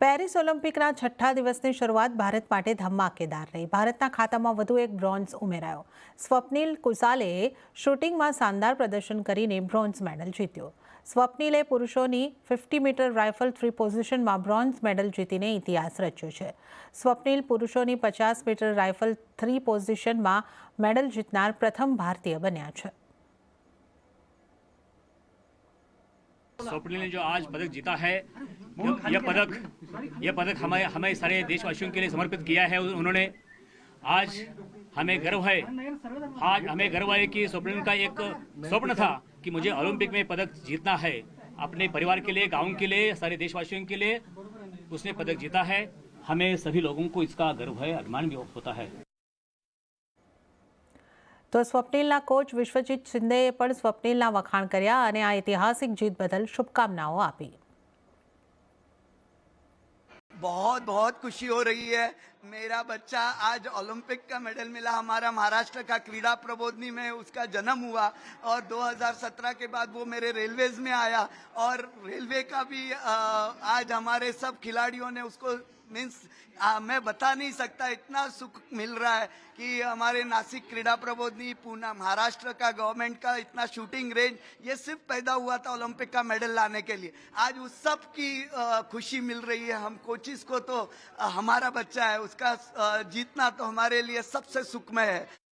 Paris ઓલિમ્પિકના છઠ્ઠા દિવસની શરૂઆત ભારત માટે ધમાકેદાર રહી. ભારતના ખાતામાં વધુ એક બ્રોન્ઝ ઉમેરાયો. સ્વપ્નિલ કુસાલે શૂટિંગમાં શાનદાર પ્રદર્શન કરીને બ્રોન્ઝ મેડલ જીત્યો. સ્વપ્નિલે પુરુષોની ફિફ્ટી મીટર રાઇફલ થ્રી પોઝિશનમાં બ્રોન્ઝ મેડલ જીતીને ઇતિહાસ રચ્યો છે. સ્વપ્નિલ પુરુષોની પચાસ મીટર રાઇફલ થ્રી પોઝિશનમાં મેડલ જીતનાર પ્રથમ ભારતીય બન્યા છે. स्वप्निल ने जो आज पदक जीता है यह यह पदक यह पदक हमें हमें सारे देशवासियों के लिए समर्पित किया है उन्होंने। आज हमें गर्व है आज हमें गर्व है कि स्वप्निल का एक स्वप्न था कि मुझे ओलंपिक में पदक जीतना है। अपने परिवार के लिए गाँव के लिए सारे देशवासियों के लिए उसने पदक जीता है। हमें सभी लोगों को इसका गर्व है अभिमान भी होता है। તો સ્વપ્નિલના કોચ વિશ્વજીત શિંદેએ પણ સ્વપ્નિલના વખાણ કર્યા અને આ ઐતિહાસિક જીત બદલ શુભકામનાઓ આપી बहुत बहुत खुशी हो रही है मेरा बच्चा आज ओलंपिक का मेडल मिला हमारा महाराष्ट्र का क्रीड़ा प्रबोधनी में उसका जन्म हुआ और 2017 के बाद वो मेरे रेलवेज में आया और रेलवे का भी अ, आज हमारे सब खिलाड़ियों ने उसको मीन्स मैं बता नहीं सकता, इतना सुख मिल रहा है कि हमारे नासिक क्रीड़ा प्रबोधनी, पूना, महाराष्ट्र का गवर्नमेंट का इतना शूटिंग रेंज ये सिर्फ़ पैदा हुआ था ओलंपिक का मेडल लाने के लिए। आज उस सब की खुशी मिल रही है। हम कोचिस को तो हमारा बच्चा है, उसका जीतना तो हमारे लिए सबसे सुखमय है।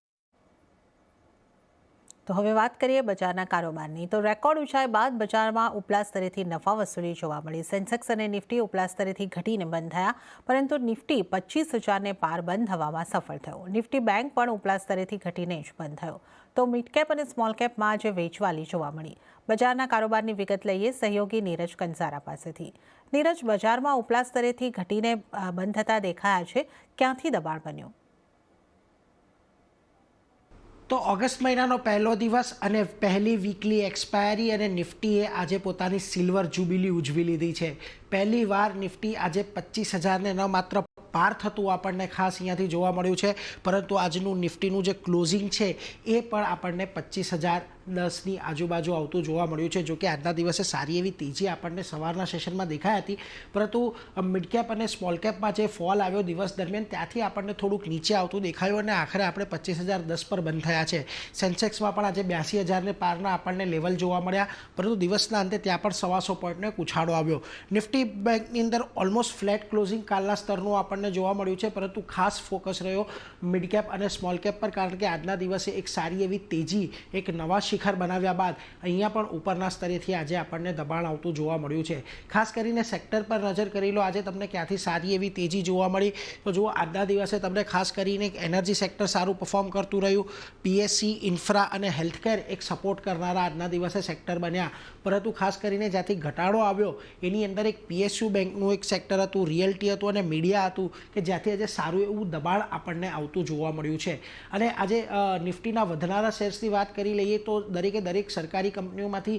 તો હવે વાત કરીએ બજારના કારોબારની. તો રેકોર્ડ ઊંચાઈ બાદ બજારમાં ઉપલા સ્તરેથી નફા વસૂલી જોવા મળી. સેન્સેક્સ અને નિફ્ટી ઉપલા સ્તરેથી ઘટીને બંધ થયા, પરંતુ નિફ્ટી પચીસ હજારને પાર બંધ થવામાં સફળ થયો. નિફ્ટી બેંક પણ ઉપલા સ્તરેથી ઘટીને જ બંધ થયો. તો મિડકેપ અને સ્મોલ કેપમાં આજે વેચવાલી જોવા મળી. બજારના કારોબારની વિગત લઈએ સહયોગી નીરજ કંસારા પાસેથી. નીરજ, બજારમાં ઉપલા સ્તરેથી ઘટીને બંધ થતા દેખાયા છે. ક્યાંથી દબાણ બન્યું? તો ઓગસ્ટ મહિનાનો પહેલો દિવસ અને પહેલી વીકલી એક્સપાયરી અને નિફ્ટીએ આજે પોતાની સિલ્વર જુબિલી ઉજવી લીધી છે. પહેલી વાર નિફ્ટી આજે પચીસ હજારને ન માત્ર પાર થતું આપણને ખાસ અહીંયાથી જોવા મળ્યું છે, પરંતુ આજનું નિફ્ટીનું જે ક્લોઝિંગ છે, એ પણ આપણને પચીસ હજાર દસની આજુબાજુ આવતું જોવા મળ્યું છે, જોકે આજના દિવસે સારી એવી તેજી આપણને સવારના સેશનમાં દેખાઈ હતી. પરંતુ મિડ કેપ અને સ્મોલ કેપમાં જે ફોલ આવ્યો દિવસ દરમિયાન, ત્યાંથી આપણને થોડુંક નીચે આવતું દેખાયું અને આખરે આપણે પચીસ હજાર દસ પર બંધ થયા છે. સેન્સેક્સમાં પણ આજે બ્યાસી હજારને પારના આપણને લેવલ જોવા મળ્યા, પરંતુ દિવસના અંતે ત્યાં પણ સવાસો પોઈન્ટનો એક ઉછાળો આવ્યો. નિફ્ટી બેંકની અંદર ઓલમોસ્ટ ફ્લેટ ક્લોઝિંગ કાલના સ્તરનું આપણને જોવા મળ્યું છે, પરંતુ ખાસ ફોકસ રહ્યો મિડ કેપ અને સ્મોલ કેપ પર, કારણ કે આજના દિવસે એક સારી એવી તેજી, એક નવા શિખર બનાવ્યા બાદ અહીંયા પણ ઉપરના સ્તરેથી આજે આપણને દબાણ આવતું જોવા મળ્યું છે. ખાસ કરીને સેક્ટર પર નજર કરી લો, આજે તમને ક્યાંથી સારી એવી તેજી જોવા મળી. તો જુઓ, આજના દિવસે તમને ખાસ કરીને એનર્જી સેક્ટર સારું પરફોર્મ કરતું રહ્યું. પીએસસી, ઇન્ફ્રા અને હેલ્થકેર એક સપોર્ટ કરનારા આજના દિવસે સેક્ટર બન્યા. પરંતુ ખાસ કરીને જ્યાંથી ઘટાડો આવ્યો, એની અંદર એક પીએસયુ બેંકનું એક સેક્ટર હતું, રિયલ્ટી હતું અને મીડિયા હતું, કે જ્યાંથી આજે સારું એવું દબાણ આપણને આવતું જોવા મળ્યું છે. અને આજે નિફ્ટીના વધનારા શેર્સની વાત કરી લઈએ તો દરેકે દરેક સરકારી કંપનીઓમાંથી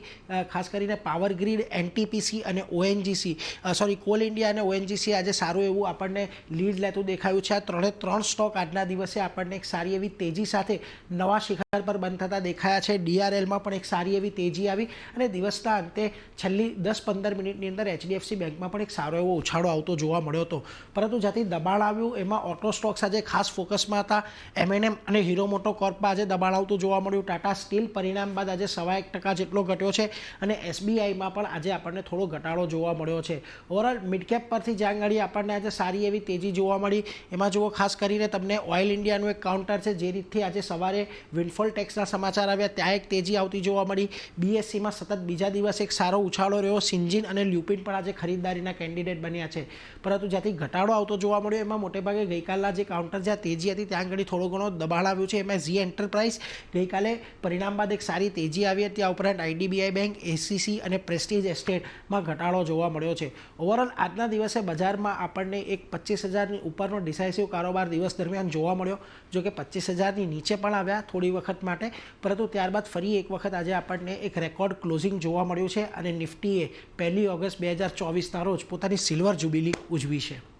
ખાસ કરીને પાવર ગ્રીડ, એનટીપીસી અને ઓએનજીસી સોરી, કોલ ઇન્ડિયા અને ઓએનજીસી આજે સારું એવું આપણને લીડ લેતું દેખાયું છે. આ ત્રણે ત્રણ સ્ટોક આજના દિવસે આપણને એક સારી એવી તેજી સાથે નવા શિખર પર બંધ થતા દેખાયા છે. ડીઆરએલમાં પણ એક સારી એવી તેજી આવી અને દિવસના અંતે છેલ્લી દસ પંદર મિનિટની અંદર એચડીએફસી બેંકમાં પણ એક સારો એવો ઉછાળો આવતો જોવા મળ્યો હતો. પરંતુ જ્યાંથી દબાણ આવ્યું, એમાં ઓટો સ્ટોક્સ આજે ખાસ ફોકસમાં હતા. એમએનએમ અને હીરો મોટો કોર્પમાં આજે દબાણ આવતું જોવા મળ્યું. ટાટા સ્ટીલ પરિણામ બાદ આજે સવા એક ટકા જેટલો ઘટ્યો છે અને એસબીઆઈમાં પણ આજે આપણને થોડો ઘટાડો જોવા મળ્યો છે. ઓવરઓલ મિડકેપ પરથી જ્યાં આગળ આપણને આજે સારી એવી તેજી જોવા મળી, એમાં જુઓ, ખાસ કરીને તમને ઓઇલ ઇન્ડિયાનું એક કાઉન્ટર છે, જે રીતથી આજે સવારે વિન્ડફોલ ટેક્સના સમાચાર આવ્યા, ત્યાં એક તેજી આવતી જોવા મળી. બીએસસીમાં સતત બીજા દિવસે એક સારો ઉછાળો રહ્યો. સિન્જિન અને લ્યુપિન પણ આજે ખરીદદારીના કેન્ડિડેટ બન્યા છે. પરંતુ જ્યાંથી ઘટાડો આવતો જોવા મળ્યો, એમાં મોટેભાગે ગઈકાલના જે કાઉન્ટર જ્યાં તેજી હતી, ત્યાં આગળ થોડો ઘણો દબાણ આવ્યું છે. એમાં ઝી એન્ટરપ્રાઇઝ ગઈકાલે પરિણામ બાદ એક સારી તેજી આવી હતી. આ ઉપરાંત આઈડીબીઆઈ બેંક, એસીસી અને પ્રેસ્ટીજ એસ્ટેટમાં ઘટાડો જોવા મળ્યો છે. ઓવરઓલ આજના દિવસે બજારમાં આપણને એક પચીસ હજારની ઉપરનો ડિસાઇસિવ કારોબાર દિવસ દરમિયાન જોવા મળ્યો, જો કે પચીસ હજારની નીચે પણ આવ્યા થોડી વખત માટે. પરંતુ ત્યારબાદ ફરી એક વખત આજે આપણને એક રેકોર્ડ ક્લોઝિંગ જોવા મળ્યું છે અને નિફ્ટીએ પહેલી ઓગસ્ટ બે હજાર ચોવીસના રોજ પોતાની સિલ્વર જુબિલી ઉજવી છે.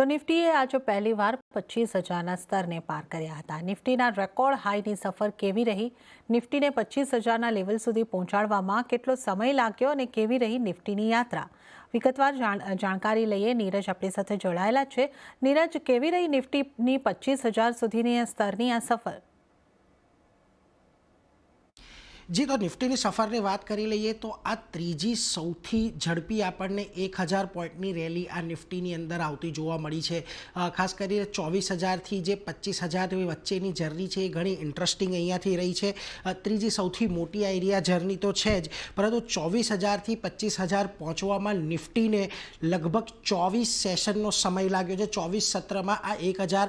તો નિફ્ટીએ આજે પહેલીવાર પચીસ હજારના સ્તરને પાર કર્યા હતા. નિફ્ટીના રેકોર્ડ હાઈની સફર કેવી રહી? નિફ્ટીને પચીસ હજારના લેવલ સુધી પહોંચાડવામાં કેટલો સમય લાગ્યો અને કેવી રહી નિફ્ટીની યાત્રા? વિગતવાર જાણ, જાણકારી લઈએ. નીરજ આપણી સાથે જોડાયેલા છે. નીરજ, કેવી રહી નિફ્ટીની પચીસ હજાર સુધીની સ્તરની આ સફર? જી, તો નિફ્ટીની સફરની વાત કરી લઈએ તો આ ત્રીજી સૌથી ઝડપી આપણને એક હજાર પોઈન્ટની રેલી આ નિફ્ટીની અંદર આવતી જોવા મળી છે. ખાસ કરીને ચોવીસ હજારથી જે પચીસ હજાર વચ્ચેની જર્ની છે એ ઘણી ઇન્ટરેસ્ટિંગ અહીંયાથી રહી છે. ત્રીજી સૌથી મોટી એરિયા જર્ની તો છે જ, પરંતુ ચોવીસ હજારથી પચીસ હજાર પહોંચવામાં નિફ્ટીને લગભગ ચોવીસ સેશનનો સમય લાગ્યો છે. ચોવીસ સત્રમાં આ એક હજાર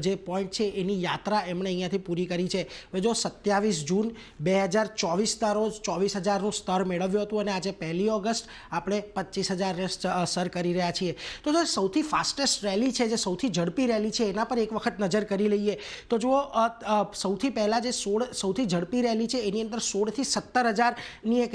જે પોઈન્ટ છે એની યાત્રા એમણે અહીંયાથી પૂરી કરી છે. જો સત્યાવીસ જૂન બે હજાર ચોવીસના રોજ ચોવીસ હજારનું સ્તર મેળવ્યું હતું અને આજે પહેલી ઓગસ્ટ આપણે પચીસ હજારને સર કરી રહ્યા છીએ. તો જો સૌથી ફાસ્ટેસ્ટ રેલી છે, જે સૌથી ઝડપી રેલી છે, એના પર એક વખત નજર કરી લઈએ. તો જુઓ સૌથી પહેલાં જે સોળ, સૌથી ઝડપી રેલી છે, એની અંદર સોળથી સત્તર હજારની એક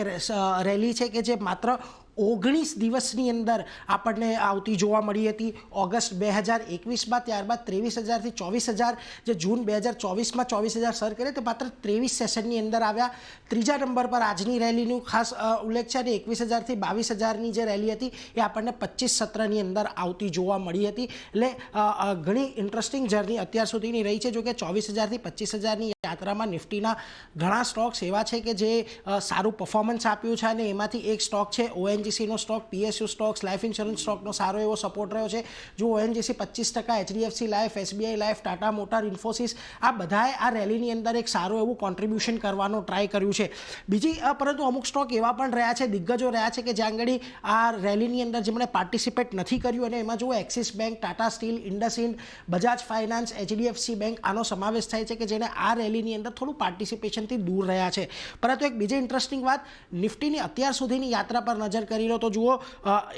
રેલી છે કે જે માત્ર ઓગણીસ દિવસની અંદર આપણને આવતી જોવા મળી હતી. ઓગસ્ટ બે હજાર એકવીસમાં ત્યારબાદ ત્રેવીસ હજારથી ચોવીસ હજાર. જે જૂન બે હજાર ચોવીસમાં ચોવીસ હજાર સર કરે તે માત્ર ત્રેવીસ સેશનની અંદર આવ્યા. ત્રીજા નંબર પર આજની રેલીનું ખાસ ઉલ્લેખ છે અને એકવીસ હજારથી બાવીસ હજારની જે રેલી હતી એ આપણને પચીસ સત્રની અંદર આવતી જોવા મળી હતી. એટલે ઘણી ઇન્ટરેસ્ટિંગ જર્ની અત્યાર સુધીની રહી છે. જો કે ચોવીસ હજારથી પચીસ હજારની યાત્રામાં નિફ્ટીના ઘણા સ્ટોક્સ એવા છે કે જે સારું પરફોર્મન્સ આપ્યું છે અને એમાંથી એક સ્ટોક છે ઓએનજીસીનો stock PSU stocks life insurance સ્ટોકનો સારો એવો સપોર્ટ રહ્યો છે. જો ઓએનજીસી પચીસ ટકા HDFC life SBI life Tata motor Infosys આ બધાએ આ રેલીની અંદર એક સારું એવું કોન્ટ્રીબ્યુશન કરવાનો ટ્રાય કર્યું છે. બીજી પરંતુ અમુક સ્ટોક એવા પણ રહ્યા છે, દિગ્ગજો રહ્યા છે કે જ્યાં આગળ આ રેલીની અંદર જેમણે પાર્ટિસિપેટ નથી કર્યું અને એમાં જુઓ Axis bank Tata steel IndusInd Bajaj finance HDFC bank આનો સમાવેશ થાય છે કે જેને આ રેલીની અંદર થોડું પાર્ટિસિપેશનથી દૂર રહ્યા છે. પરંતુ એક બીજી ઇન્ટરેસ્ટિંગ વાત, નિફ્ટીની અત્યાર સુધીની યાત્રા પર નજર કરી લો તો જુઓ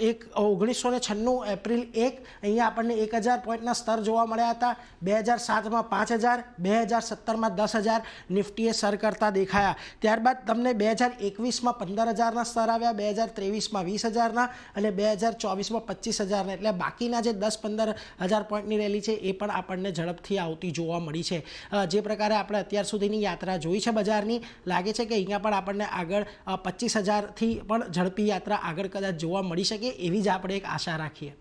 એક ઓગણીસો ને છન્નું એપ્રિલ એક, અહીંયા આપણને એક હજાર પોઈન્ટના સ્તર જોવા મળ્યા હતા. બે હજાર સાતમાં પાંચ હજાર, બે હજાર સત્તરમાં દસ હજાર નિફ્ટીએ સર કરતા દેખાયા. ત્યારબાદ તમને બે હજાર એકવીસમાં પંદર હજારના સ્તર આવ્યા, બે હજાર ત્રેવીસમાં વીસ હજારના અને બે હજાર ચોવીસમાં પચીસ હજારના. એટલે બાકીના જે દસ પંદર હજાર પોઈન્ટની રેલી છે એ પણ આપણને ઝડપથી આવતી જોવા મળી છે. જે પ્રકારે આપણે અત્યાર સુધીની યાત્રા જોઈ છે બજારની, લાગે છે કે અહીંયા પણ આપણને આગળ પચીસ હજારથી પણ ઝડપી યાત્રા આગળ કદાચ જોવા મળી શકે એવી જ આપણે એક આશા રાખીએ.